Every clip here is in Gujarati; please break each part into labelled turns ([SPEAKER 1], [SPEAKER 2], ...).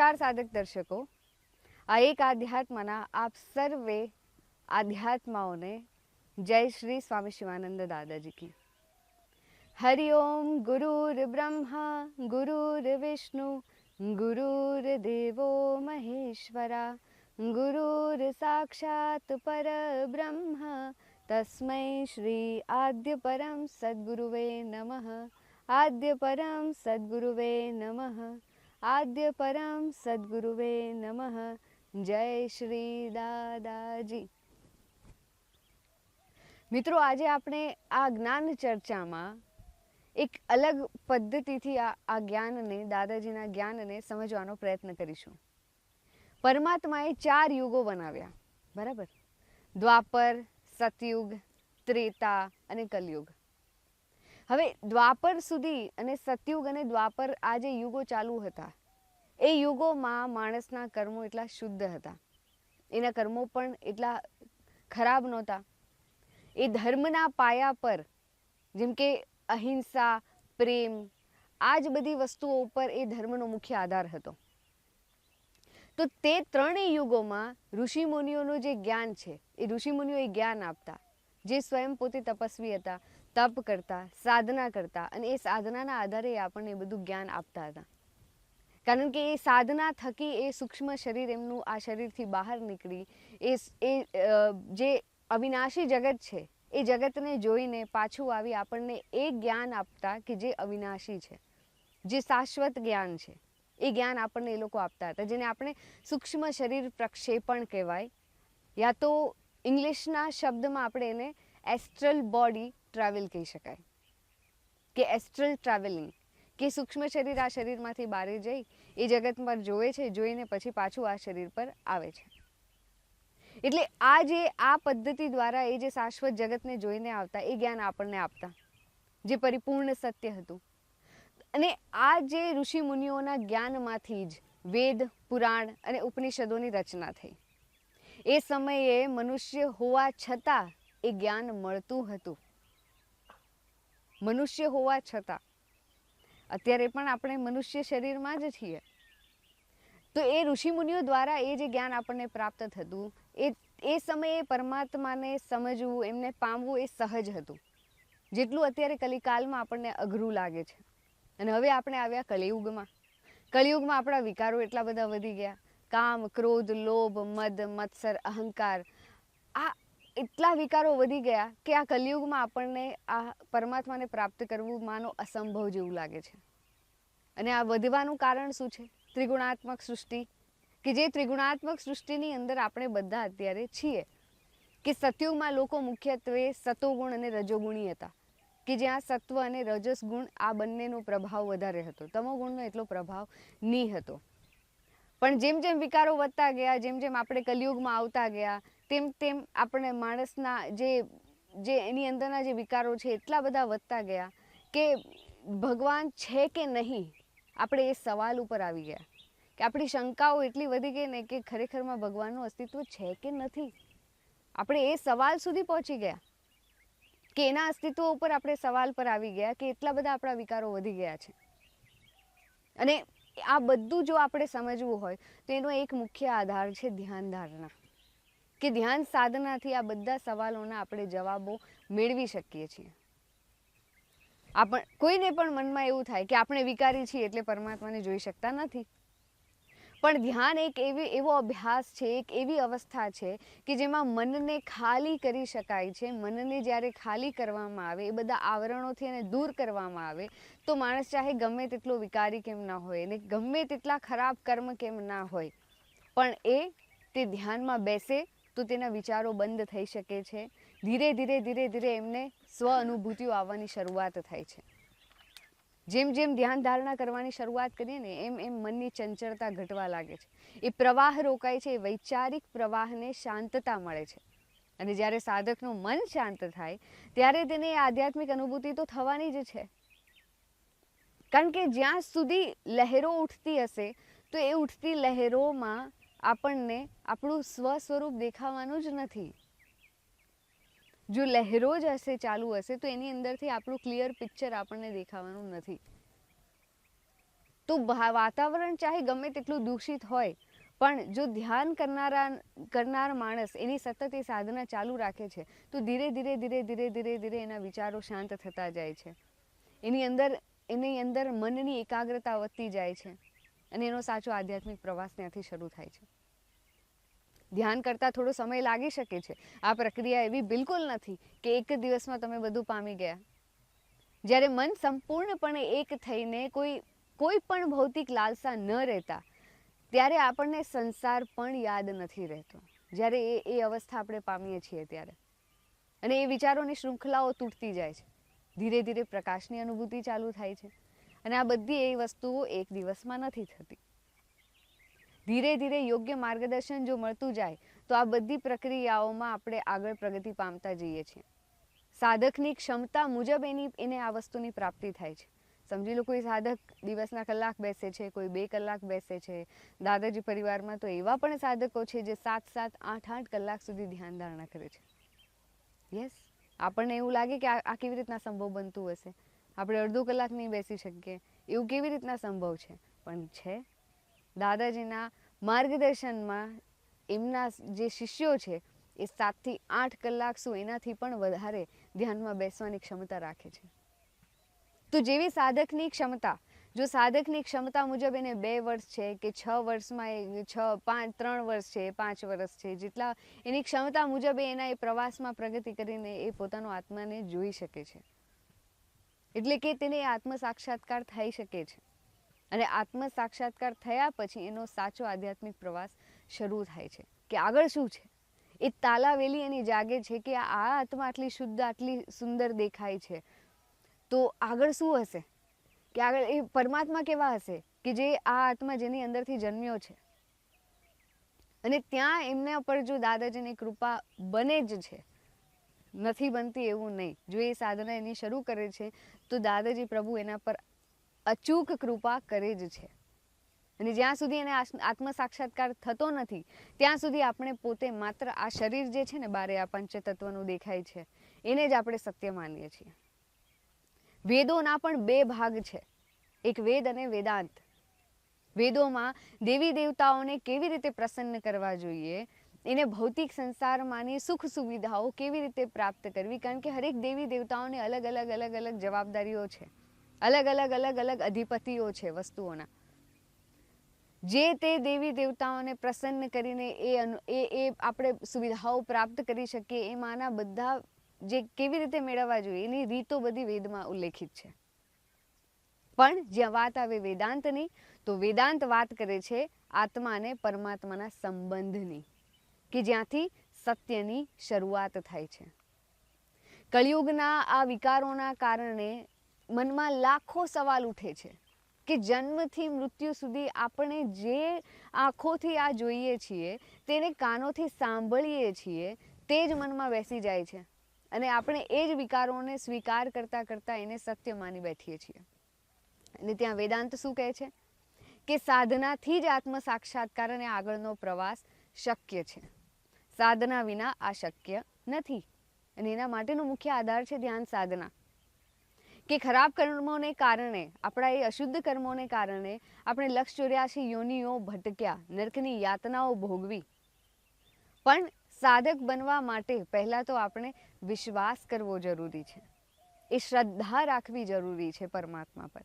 [SPEAKER 1] નમસ્કાર સાધક દર્શકો આ એક આધ્યાત્મના આપ સર્વે આધ્યાત્માઓને જય શ્રી સ્વામી શિવાનંદ દાદાજી કી હરિ ઓમ ગુરુર બ્રહ્મા ગુરુર વિષ્ણુ ગુરુર દેવો મહેશ્વરા ગુરુર સાક્ષાત પરબ્રહ્મ તસ્મૈ શ્રી આદ્ય પરમ સદ્ગુરુવે નમઃ આદ્ય પરમ સદ્ગુરુવે નમઃ આદ્ય પરમ સદ્ગુરુવે નમઃ જય શ્રી દાદાજી મિત્રો આજે આપણે આ જ્ઞાન ચર્ચામાં એક અલગ પદ્ધતિથી આ આ જ્ઞાનને, દાદાજીના જ્ઞાનને સમજવાનો પ્રયત્ન કરીશું. પરમાત્માએ ચાર યુગો બનાવ્યા. બરાબર? દ્વાપર, સતયુગ, ત્રેતા અને કલયુગ. હવે દ્વાપર સુધી અને સતયુગ અને દ્વાપર આ જે યુગો ચાલુ હતા, એ યુગોમાં માણસના કર્મો એટલા શુદ્ધ હતા. એના કર્મો પણ એટલા ખરાબ નહોતા. એ ધર્મના પાયા પર, જેમ કે અહિંસા, પ્રેમ, આ જ બધી વસ્તુઓ ઉપર એ ધર્મનો મુખ્ય આધાર હતો. તો તે ત્રણેય યુગોમાં ઋષિમુનિઓનું જે જ્ઞાન છે, એ ઋષિમુનિઓ એ જ્ઞાન આપતા, જે સ્વયં પોતે તપસ્વી હતા તપ કરતા, સાધના કરતા અને એ સાધનાના આધારે આપણને બધું જ્ઞાન આપતા હતા. કારણ કે એ સાધના થકી એ સૂક્ષ્મ શરીર એમનું આ શરીરથી બહાર નીકળી, એ એ જે અવિનાશી જગત છે, એ જગતને જોઈને પાછું આવી આપણને એ જ્ઞાન આપતા કે જે અવિનાશી છે, જે શાશ્વત જ્ઞાન છે, એ જ્ઞાન આપણને એ લોકો આપતા હતા, જેને આપણે સૂક્ષ્મ શરીર પ્રક્ષેપણ કહેવાય. યા તો ઇંગ્લિશના શબ્દમાં આપણે એને એસ્ટ્રલ બોડી ટ્રાવેલ કહી શકાય. કે એસ્ટ્રલ ટ્રાવેલિંગ કે સૂક્ષ્મ શરીર આ શરીરમાંથી બહાર જઈ, એ જગત પર જોવે છે, જોઈને પછી પાછું આ શરીર પર આવે છે. એટલે આ જે, આ પદ્ધતિ દ્વારા એ જે શાશ્વત જગતને જોઈને આવતા, એ જ્ઞાન આપણને આપતા, જે પરિપૂર્ણ સત્ય હતું. અને આ જે ઋષિ મુનિઓના જ્ઞાનમાંથી જ વેદ, પુરાણ અને ઉપનિષદોની રચના થઈ. એ સમયે મનુષ્ય હોવા છતાં એ જ્ઞાન મળતું હતું. મનુષ્ય હોવા છતાં. અત્યારે પણ આપણે મનુષ્ય શરીરમાં જ છીએ. તો એ ઋષિમુનિઓ દ્વારા એ જે જ્ઞાન આપણને પ્રાપ્ત થતું, એ એ સમયે પરમાત્માને સમજવું, એમને પામવું એ સહજ હતું. જેટલું અત્યારે કલિકાલમાં આપણને અઘરું લાગે છે. અને હવે આપણે આવ્યા કલિયુગમાં. કલિયુગમાં આપણા વિકારો એટલા બધા વધી ગયા. કામ, ક્રોધ, લોભ, મદ, મત્સર, અહંકાર. આ એટલા વિકારો વધી ગયા કે આ કલિયુગમાં આપણને આ પરમાત્માને પ્રાપ્ત કરવું માનો અસંભવ જેવું લાગે છે. અને આ વધવાનું કારણ શું છે? ત્રિગુણાત્મક સૃષ્ટિ? કે જે ત્રિગુણાત્મક સૃષ્ટિની અંદર આપણે બધા અત્યારે છીએ? કે સતયુગમાં લોકો મુખ્યત્વે સતોગુણ અને રજોગુણી હતા? કે જ્યાં સત્વ અને રજસ ગુણ આ બંનેનો પ્રભાવ વધારે હતો? તમોગુણનો એટલો પ્રભાવ નહીં હતો. પણ જેમ જેમ વિકારો વધતા ગયા, જેમ જેમ આપણે કલિયુગમાં આવતા ગયા તેમ તેમ આપણે માણસના જે જે એની અંદરના જે વિકારો છે, એટલા બધા વધતા ગયા કે ભગવાન છે કે નહીં, આપણે એ સવાલ ઉપર આવી ગયા. કે આપણી શંકાઓ એટલી વધી ગઈ ને કે ખરેખરમાં ભગવાનનું અસ્તિત્વ છે કે નથી? આપણે એ સવાલ સુધી પહોંચી ગયા. કે એના અસ્તિત્વ ઉપર આપણે સવાલ પર આવી ગયા કે એટલા બધા આપણા વિકારો વધી ગયા છે. અને આ બધું જો આપણે સમજવું હોય, તો એનો એક મુખ્ય આધાર છે ધ્યાન ધારણા કે ધ્યાન સાધનાથી આ બધા સવાલોના આપણે જવાબો મેળવી શકીએ છીએ. આપણ, કોઈને પણ મનમાં એવું થાય કે આપણે વિકારી છીએ એટલે પરમાત્માને જોઈ શકતા નથી. પણ ધ્યાન એક એવી, એવો અભ્યાસ છે, એક એવી અવસ્થા છે કે જેમાં મનને ખાલી કરી શકાય છે. મનને જ્યારે ખાલી કરવામાં આવે, એ બધા આવરણોથી એને દૂર કરવામાં આવે, તો માણસ ચાહે ગમે તેટલો વિકારી કેમ ના હોય અને ગમે તેટલા ખરાબ કર્મ કેમ ના હોય. પણ એ તે ધ્યાનમાં બેસે તો તેના વિચારો બંધ થઈ શકે છે. ધીરે ધીરે ધીરે ધીરે એમને સ્વ અનુભૂતિઓ આવવાની શરૂઆત થાય છે. જેમ જેમ ધ્યાન ધારણા કરવાની શરૂઆત કરીએ ને, એમ એમ મનની ચંચળતા ઘટવા લાગે છે. એ પ્રવાહ રોકાય છે, એ વૈચારિક પ્રવાહને શાંતતા મળે છે. અને જ્યારે સાધકનું મન શાંત થાય, ત્યારે તેને આધ્યાત્મિક અનુભૂતિ તો થવાની જ છે. કારણ કે જ્યાં સુધી લહેરો ઉઠતી હશે, તો એ ઉઠતી લહેરોમાં આપણને આપણું સ્વ સ્વરૂપ દેખાવાનું જ નથી. જો લહેરો જ હશે, ચાલુ હશે, તો એની અંદરથી આપણું ક્લિયર પિક્ચર આપણને દેખાવાનું નથી. તો વાતાવરણ ચાહે ગમે તેટલું દૂષિત હોય, પણ જો ધ્યાન કરનારા, કરનાર માણસ એની સતત એ સાધના ચાલુ રાખે છે, તો ધીરે ધીરે ધીરે ધીરે ધીરે ધીરે એના વિચારો શાંત થતા જાય છે. એની અંદર એની અંદર મનની એકાગ્રતા વધતી જાય છે. અને એનો સાચો આધ્યાત્મિક પ્રવાસ ત્યાંથી શરૂ થાય છે. ધ્યાન કરતાં થોડો સમય લાગી શકે છે. આ પ્રક્રિયા એવી બિલકુલ નથી કે એક દિવસમાં તમે બધું પામી ગયા. જ્યારે મન સંપૂર્ણપણે એક થઈને કોઈ કોઈ પણ ભૌતિક લાલસા ન રહેતા, ત્યારે આપણને સંસાર પણ યાદ નથી રહેતો. જ્યારે એ એ અવસ્થા આપણે પામીએ છીએ ત્યારે. અને એ વિચારોની શૃંખલાઓ તૂટતી જાય છે. ધીરે ધીરે પ્રકાશની અનુભૂતિ ચાલુ થાય છે. અને આ બધી એ વસ્તુઓ એક દિવસમાં નથી થતી. ધીરે ધીરે યોગ્ય માર્ગદર્શન જો મળતું જાય, તો આ બધી પ્રક્રિયાઓમાં આપણે આગળ પ્રગતિ પામતા જઈએ છીએ. સાધકની ક્ષમતા મુજબ એની, એને આ વસ્તુની પ્રાપ્તિ થાય છે. સમજી લો કોઈ સાધક દિવસના કલાક બેસે છે, કોઈ બે કલાક બેસે છે. દાદાજી પરિવારમાં તો એવા પણ સાધકો છે જે સાત સાત, આઠ આઠ કલાક સુધી ધ્યાન ધારણા કરે છે. યસ આપણને એવું લાગે કે આ કેવી રીતના સંભવ બનતું હશે? આપણે અડધો કલાક નહીં બેસી શકીએ. એવું કેવી રીતના સંભવ છે? પણ છે. દાદાજીના માર્ગદર્શનમાં એમના જે શિષ્યો છે, એ સાતથી આઠ કલાક શું એનાથી પણ વધારે ધ્યાનમાં બેસવાની ક્ષમતા રાખે છે. તો જેવી સાધકની ક્ષમતા, જો સાધકની ક્ષમતા મુજબ એને બે વર્ષ છે કે છ વર્ષમાં એ છ, પાંચ, ત્રણ વર્ષ છે, પાંચ વર્ષ છે, જેટલા એની ક્ષમતા મુજબ એના એ પ્રવાસમાં પ્રગતિ કરીને એ પોતાનો આત્માને જોઈ શકે છે. એટલે કે તેને આત્મ સાક્ષાત્કાર થઈ શકે છે. અને આત્મ સાક્ષાત્કાર થયા પછી એનો સાચો આધ્યાત્મિક પ્રવાસ શરૂ થાય છે. કે આગળ શું છે? એ તાલાવેલી એની જાગે છે કે આ આત્મા આટલી શુદ્ધ, આટલી સુંદર દેખાય છે. તો આગળ શું હશે? કે આગળ એ પરમાત્મા કેવા હશે? કે જે આ આત્મા જેની અંદરથી જન્મ્યો છે. અને ત્યાં એમના પર જો દાદાજીની કૃપા બને જ છે. નથી બનતી એવું નહીં. જો એ સાધના એની શરૂ કરે છે, તો દાદાજી પ્રભુ એના પર અચૂક કૃપા કરે જ છે. અને જ્યાં સુધી એને આત્મ સાક્ષાત્કાર થતો નથી, ત્યાં સુધી આપણે પોતે માત્ર આ શરીર જે છે ને બારે આ પંચતત્વનું દેખાય છે, એને જ આપણે સત્ય માનીએ છીએ. વેદોના પણ બે ભાગ છે, એક વેદ અને વેદાંત. વેદોમાં દેવી દેવતાઓને કેવી રીતે પ્રસન્ન કરવા જોઈએ એને ભૌતિક સંસારમાંની સુખ સુવિધાઓ કેવી રીતે પ્રાપ્ત કરવી? કારણ કે હરેક દેવી દેવતાઓને અલગ અલગ અલગ અલગ જવાબદારીઓ છે. અલગ અલગ અલગ અલગ અધિપતિઓ છે વસ્તુઓના. જે તે દેવી દેવતાઓને પ્રસન્ન કરીને એ એ એ આપણે સુવિધાઓ પ્રાપ્ત કરી શકીએ, એમાંના બધા જે કેવી રીતે મેળવવા જોઈએ, એની રીતો બધી વેદમાં ઉલ્લેખિત છે. પણ જ્યાં વાત આવે વેદાંતની, તો વેદાંત વાત કરે છે આત્મા અને પરમાત્માના સંબંધની. કે જ્યાંથી સત્યની શરૂઆત થાય છે. કળિયુગના આ વિકારોના કારણે મનમાં લાખો સવાલ ઉઠે છે કે જન્મથી મૃત્યુ સુધી આપણે જે આંખોથી આ જોઈએ છીએ, તેને કાનોથી સાંભળીએ છીએ, તે જ મનમાં બેસી જાય છે અને આપણે એ જ વિકારોને સ્વીકાર કરતાં કરતાં એને સત્ય માની બેઠીએ છીએ. અને ત્યાં વેદાંત શું કહે છે? કે સાધનાથી જ આત્મ સાક્ષાત્કાર અને આગળનો પ્રવાસ શક્ય છે. સાધના વિના આ શક્ય નથી. અને એના માટેનો મુખ્ય આધાર છે ધ્યાન સાધના. કે ખરાબ કર્મોને કારણે, આપણા એ અશુદ્ધ કર્મોને કારણે આપણે લક્ષ ચોર્યાસી યોનિઓ ભટક્યા, નર્કની યાતનાઓ ભોગવી. પણ સાધક બનવા માટે પહેલાં તો આપણે વિશ્વાસ કરવો જરૂરી છે. એ શ્રદ્ધા રાખવી જરૂરી છે પરમાત્મા પર.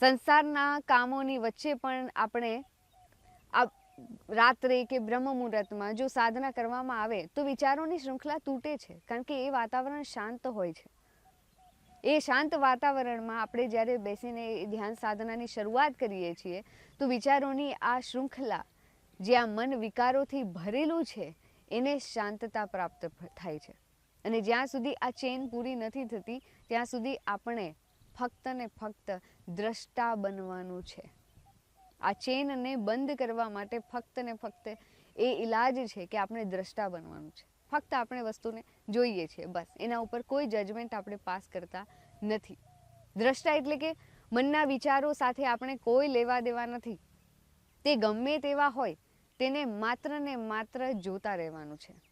[SPEAKER 1] સંસારના કામોની વચ્ચે પણ આપણે રાત્રે કે બ્રહ્મ મુહૂર્તમાં જો સાધના કરવામાં આવે, તો વિચારોની શૃંખલા તૂટે છે, કારણ કે એ વાતાવરણ શાંત હોય છે. એ શાંત વાતાવરણમાં આપણે જ્યારે બેસીને ધ્યાન સાધનાની શરૂઆત કરીએ છીએ, તો વિચારોની આ શૃંખલા જે આ મન વિકારોથી ભરેલું છે, એને શાંતતા પ્રાપ્ત થાય છે. અને જ્યાં સુધી આ ચેન પૂરી નથી થતી, ત્યાં સુધી આપણે ફક્ત ને ફક્ત દ્રષ્ટા બનવાનું છે. આ ચેનને બંધ કરવા માટે ફક્ત ને ફક્ત એ ઈલાજ છે કે આપણે દ્રષ્ટા બનવાનું છે. ફક્ત આપણે વસ્તુને જોઈએ છીએ બસ. એના ઉપર કોઈ જજમેન્ટ આપણે પાસ કરતા નથી. દ્રષ્ટા એટલે કે મનના વિચારો સાથે આપણે કોઈ લેવા દેવા નથી. તે ગમે તેવા હોય, તેને માત્ર ને માત્ર જોતા રહેવાનું છે.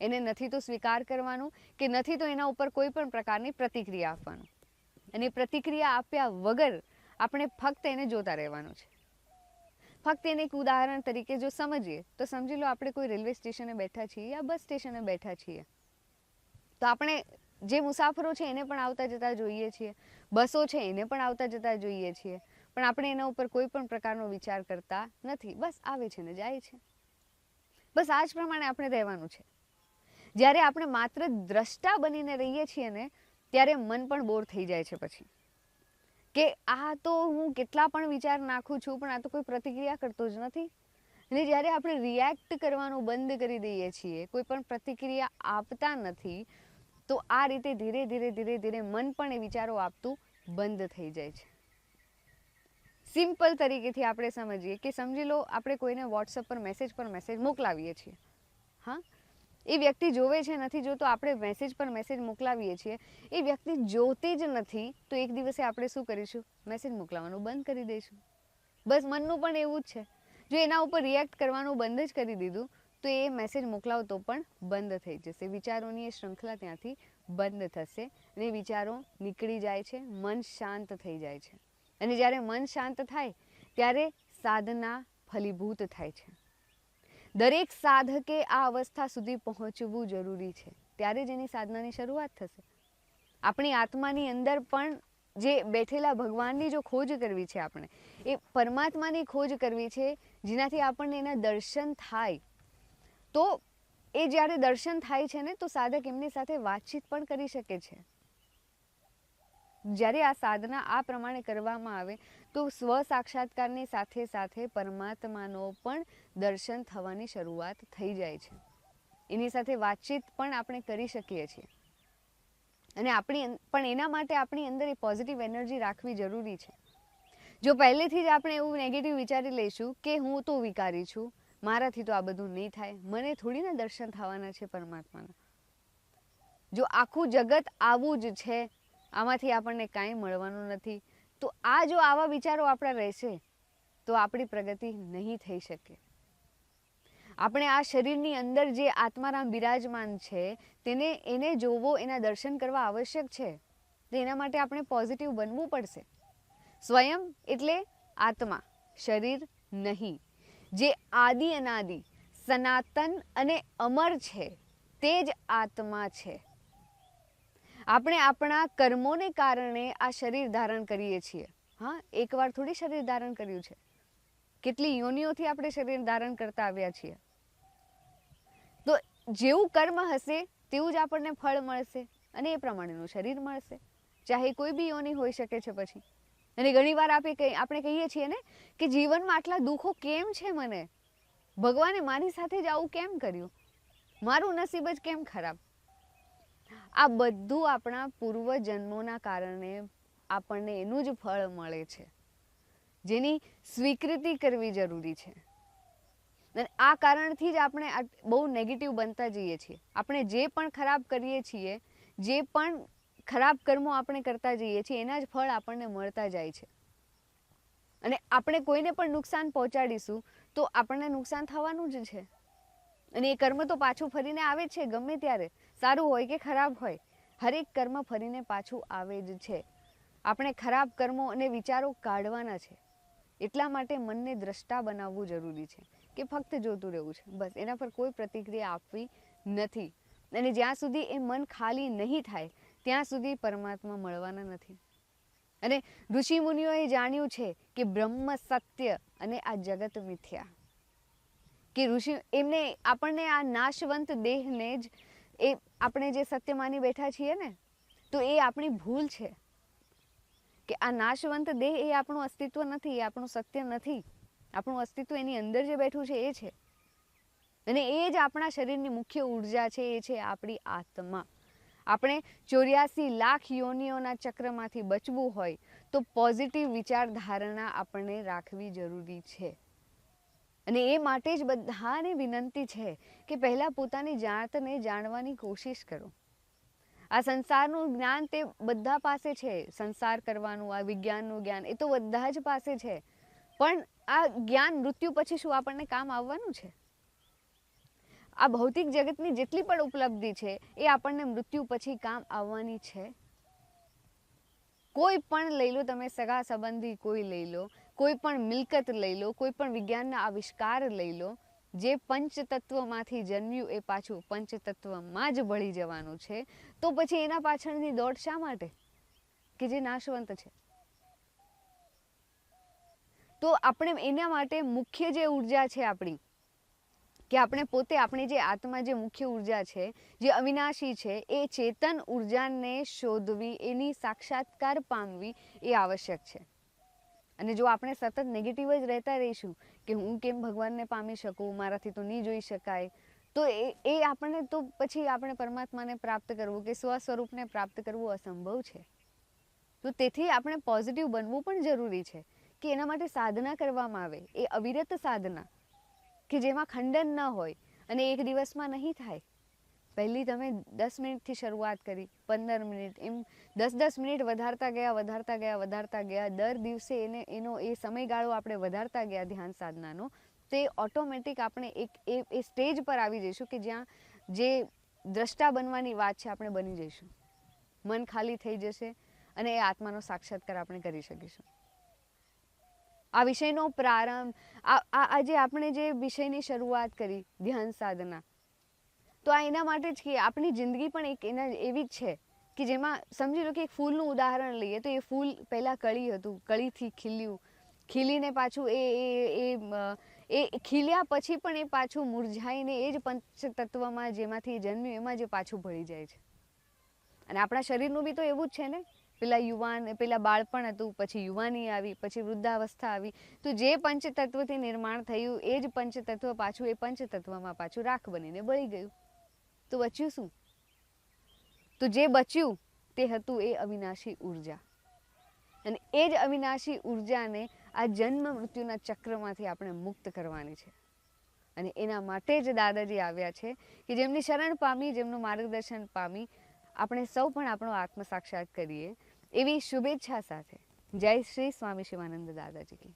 [SPEAKER 1] એને નથી તો સ્વીકાર કરવાનું કે નથી તો એના ઉપર કોઈ પણ પ્રકારની પ્રતિક્રિયા આપવાનું. અને પ્રતિક્રિયા આપ્યા વગર આપણે ફક્ત એને જોતા રહેવાનું છે. ફક્ત એને એક ઉદાહરણ તરીકે જો સમજીએ, તો સમજી લો આપણે કોઈ રેલવે સ્ટેશને બેઠા છીએ યા બસ સ્ટેશને બેઠા છીએ. તો આપણે જે મુસાફરો છે એને પણ આવતા જતા જોઈએ છીએ, બસો છે એને પણ આવતા જતા જોઈએ છીએ, પણ આપણે એના ઉપર કોઈ પણ પ્રકારનો વિચાર કરતા નથી. બસ આવે છે ને જાય છે. બસ આ જ પ્રમાણે આપણે રહેવાનું છે. જ્યારે આપણે માત્ર દ્રષ્ટા બનીને રહીએ છીએ ને, ત્યારે મન પણ બોર થઈ જાય છે પછી. કે આ તો હું કેટલા પણ વિચાર નાખું છું, પણ આ તો કોઈ પ્રતિક્રિયા કરતો જ નથી. અને જ્યારે આપણે રિએક્ટ કરવાનું બંધ કરી દઈએ છીએ, કોઈ પણ પ્રતિક્રિયા આપતા નથી, તો આ રીતે ધીરે ધીરે ધીરે ધીરે મન પણ એ વિચારો આપતું બંધ થઈ જાય છે. સિમ્પલ તરીકેથી આપણે સમજીએ કે સમજી લો, આપણે કોઈને વોટ્સઅપ પર મેસેજ પર મેસેજ મોકલાવીએ છીએ. હા? એ વ્યક્તિ જોવે છે નથી જોતો આપણે મેસેજ પર મેસેજ મોકલાવીએ છીએ. એ વ્યક્તિ જોતી જ નથી, તો એક દિવસે આપણે શું કરીશું? મેસેજ મોકલાવાનું બંધ કરી દઈશું. બસ મનનું પણ એવું જ છે. જો એના ઉપર રિએક્ટ કરવાનું બંધ જ કરી દીધું, તો એ મેસેજ મોકલાવતો પણ બંધ થઈ જશે. વિચારોની એ શૃંખલા ત્યાંથી બંધ થશે અને વિચારો નીકળી જાય છે, મન શાંત થઈ જાય છે. અને જ્યારે મન શાંત થાય, ત્યારે સાધના ફલીભૂત થાય છે. દરેક સાધકે આ અવસ્થા સુધી પહોંચવું જરૂરી છે. ત્યારે જ એની સાધનાની શરૂઆત થશે. આપણી આત્માની અંદર પણ જે બેઠેલા ભગવાનની જો ખોજ કરવી છે આપણે, એ પરમાત્માની ખોજ કરવી છે જેનાથી આપણને એના દર્શન થાય. તો એ જ્યારે દર્શન થાય છે ને, તો સાધક એમની સાથે વાતચીત પણ કરી શકે છે. જ્યારે આ સાધના આ પ્રમાણે કરવામાં આવે, તો સ્વ સાક્ષાત્કારની સાથે સાથે પરમાત્માનો પણ દર્શન થવાની શરૂઆત થઈ જાય છે. એની સાથે વાતચીત પણ આપણે કરી શકીએ છીએ. અને આપણી પણ એના માટે આપણી અંદર એ પોઝિટિવ એનર્જી રાખવી જરૂરી છે. જો પહેલેથી જ આપણે એવું નેગેટિવ વિચારી લઈશું કે હું તો વિકારી છું, મારાથી તો આ બધું નહીં થાય, મને થોડી ના દર્શન થવાના છે પરમાત્માના. જો આખું જગત આવું જ છે આમાંથી આપણને કાંઈ મળવાનું નથી. તો આ જો આવા વિચારો આપણા રહેશે, તો આપણી પ્રગતિ નહીં થઈ શકે. આપણે આ શરીરની અંદર જે આત્મારામ બિરાજમાન છે, તેને, એને જોવો, એના દર્શન કરવા આવશ્યક છે, તો એના માટે આપણે પોઝિટિવ બનવું પડશે. સ્વયં એટલે આત્મા, શરીર નહીં. જે આદિ અનાદિ, સનાતન અને અમર છે, તે જ આત્મા છે. આપણે આપણા કર્મોને કારણે આ શરીર ધારણ કરીએ છીએ. હા, એકવાર થોડી શરીર ધારણ કર્યું છે. કેટલી યોનિઓથી આપણે શરીર ધારણ કરતા આવ્યા છીએ. તો જેવું કર્મ હશે, તેવું જ આપણને ફળ મળશે અને એ પ્રમાણેનું શરીર મળશે. ચાહે કોઈ બી યોની હોઈ શકે છે પછી. અને ઘણીવાર આપણે આપણે કહીએ છીએ ને કે જીવનમાં આટલા દુઃખો કેમ છે મને? ભગવાને મારી સાથે જ આવું કેમ કર્યું? મારું નસીબ જ કેમ ખરાબ? આ બધું આપણા પૂર્વ જન્મોના કારણે આપણને એનું જ ફળ મળે છે. જેની સ્વીકૃતિ કરવી જરૂરી છે. અને આ કારણથી જ આપણે બહુ નેગેટિવ બનતા જઈએ છીએ. આપણે જે પણ ખરાબ કરીએ છીએ, જે પણ ખરાબ કર્મો આપણે કરતા જઈએ છીએ, એના જ ફળ આપણને મળતા જાય છે. અને આપણે કોઈને પણ નુકસાન પહોંચાડીશું, તો આપણને નુકસાન થવાનું જ છે. અને એ કર્મ તો પાછું ફરીને આવે છે ગમે ત્યારે. સારું હોય કે ખરાબ હોય, હરેક કર્મ ફરીને પાછું આવે જ છે. આપણે ખરાબ કર્મો અને વિચારો કાઢવાના છે. એટલા માટે મનને દ્રષ્ટા બનાવવું જરૂરી છે કે ફક્ત જોતું રહેવું છે. બસ, એના પર કોઈ પ્રતિક્રિયા આપવી નથી. અને જ્યાં સુધી એ મન ખાલી નહીં થાય, ત્યાં સુધી પરમાત્મા મળવાના નથી. અને ઋષિ મુનિઓએ જાણ્યું છે કે બ્રહ્મ સત્ય અને આ જગત મિથ્યા. કે ઋષિ, એમને, આપણને આ નાશવંત દેહને જ એ આપણે જે સત્ય માની બેઠા છીએ ને, તો એ આપણી ભૂલ છે. કે આ નાશવંત દેહ એ આપણું અસ્તિત્વ નથી, એ આપણું સત્ય નથી. આપણું અસ્તિત્વ એની અંદર જે બેઠું છે એ છે. અને એ જ આપણા શરીરની મુખ્ય ઊર્જા છે, એ છે આપણી આત્મા. આપણે ચોર્યાસી લાખ યોનિઓના ચક્રમાંથી બચવું હોય, તો પોઝિટિવ વિચારધારણા આપણને રાખવી જરૂરી છે. અને એ માટે જ બધાને વિનંતી છે કે પહેલાં પોતાની જાતને જાણવાની કોશિશ કરો. આ સંસારનું જ્ઞાન તે બધા પાસે છે. સંસાર કરવાનું, આ વિજ્ઞાનનું જ્ઞાન, એ તો બધા જ પાસે છે. પણ આ જ્ઞાન મૃત્યુ પછી શું આપણને કામ આવવાનું છે? આ ભૌતિક જગતની જેટલી પણ ઉપલબ્ધિ છે, એ આપણને મૃત્યુ પછી કામ આવવાની છે. કોઈ પણ લઈ લો, તમે સગા સંબંધી કોઈ લઈ લો કોઈ પણ મિલકત લઈ લો કોઈ પણ વિજ્ઞાનના આવિષ્કાર લઈ લો, જે પંચતત્વમાંથી જન્મ્યું એ પાછું પંચતત્વમાં જ ભળી જવાનું છે, તો પછી એના પાછળની દોડ શા માટે? કે જે નાશવંત છે? તો આપણે એના માટે મુખ્ય જે ઊર્જા છે આપણી, કે આપણે પોતે આપણી જે આત્મા જે મુખ્ય ઊર્જા છે, જે અવિનાશી છે, એ ચેતન ઉર્જાને શોધવી, એની સાક્ષાત્કાર પામવી એ આવશ્યક છે. અને જો આપણે સતત નેગેટિવ જ રહેતા રહીશું કે હું કેમ ભગવાનને પામી શકું, મારાથી તો નહીં જોઈ શકાય, તો એ એ આપણને તો પછી આપણે પરમાત્માને પ્રાપ્ત કરવું કે સ્વ સ્વરૂપને પ્રાપ્ત કરવું અસંભવ છે. તો તેથી આપણે પોઝિટિવ બનવું પણ જરૂરી છે કે એના માટે સાધના કરવામાં આવે, એ અવિરત સાધના, કે જેમાં ખંડન ન હોય અને એક દિવસમાં નહીં થાય. પહેલી તમે દસ મિનિટથી શરૂઆત કરી, પંદર મિનિટ, એમ દસ દસ મિનિટ વધારતા ગયા વધારતા ગયા વધારતા ગયા, દર દિવસે એને, એનો એ સમયગાળો આપણે વધારતા ગયા ધ્યાન સાધનાનો, તે ઓટોમેટિક આપણે એક, એ એ સ્ટેજ પર આવી જઈશું કે જ્યાં જે દ્રષ્ટા બનવાની વાત છે આપણે બની જઈશું. મન ખાલી થઈ જશે અને એ આત્માનો સાક્ષાત્કાર આપણે કરી શકીશું. આ વિષયનો પ્રારંભ, આ આજે આપણે જે વિષયની શરૂઆત કરી, ધ્યાન સાધના તો આ એના માટે જ કે આપણી જિંદગી પણ એક એના એવી જ છે કે જેમાં સમજી લો કે એક ફૂલનું ઉદાહરણ લઈએ તો એ ફૂલ પહેલાં કળી હતું, કળીથી ખીલ્યું. ખીલીને પાછું એ એ એ ખીલ્યા પછી પણ એ પાછું મુરઝાઈને એ જ પંચતત્વમાં જેમાંથી જન્મ્યું એમાં જે પાછું ભળી જાય છે. અને આપણા શરીરનું બી તો એવું જ છે ને. પેલા યુવાન, પેલા બાળપણ હતું, પછી યુવાની આવી, પછી વૃદ્ધાવસ્થા આવી. તો જે પંચતત્વથી નિર્માણ થયું એ જ પંચતત્વ પાછું એ પંચતત્વમાં પાછું રાખ બનીને બળી ગયું. તો બચ્યું શું? તો જે બચ્યું તે હતું એ અવિનાશી ઊર્જા. અને એ જ અવિનાશી ઉર્જાને આ જન્મ મૃત્યુના ચક્રમાંથી આપણે મુક્ત કરવાની છે. અને એના માટે જ દાદાજી આવ્યા છે કે જેમની શરણ પામી, જેમનું માર્ગદર્શન પામી, આપણે સૌ પણ આપણો આત્મસાક્ષાત કરીએ એવી શુભેચ્છા સાથે. જય શ્રી સ્વામી શિવાનંદ દાદાજી કી.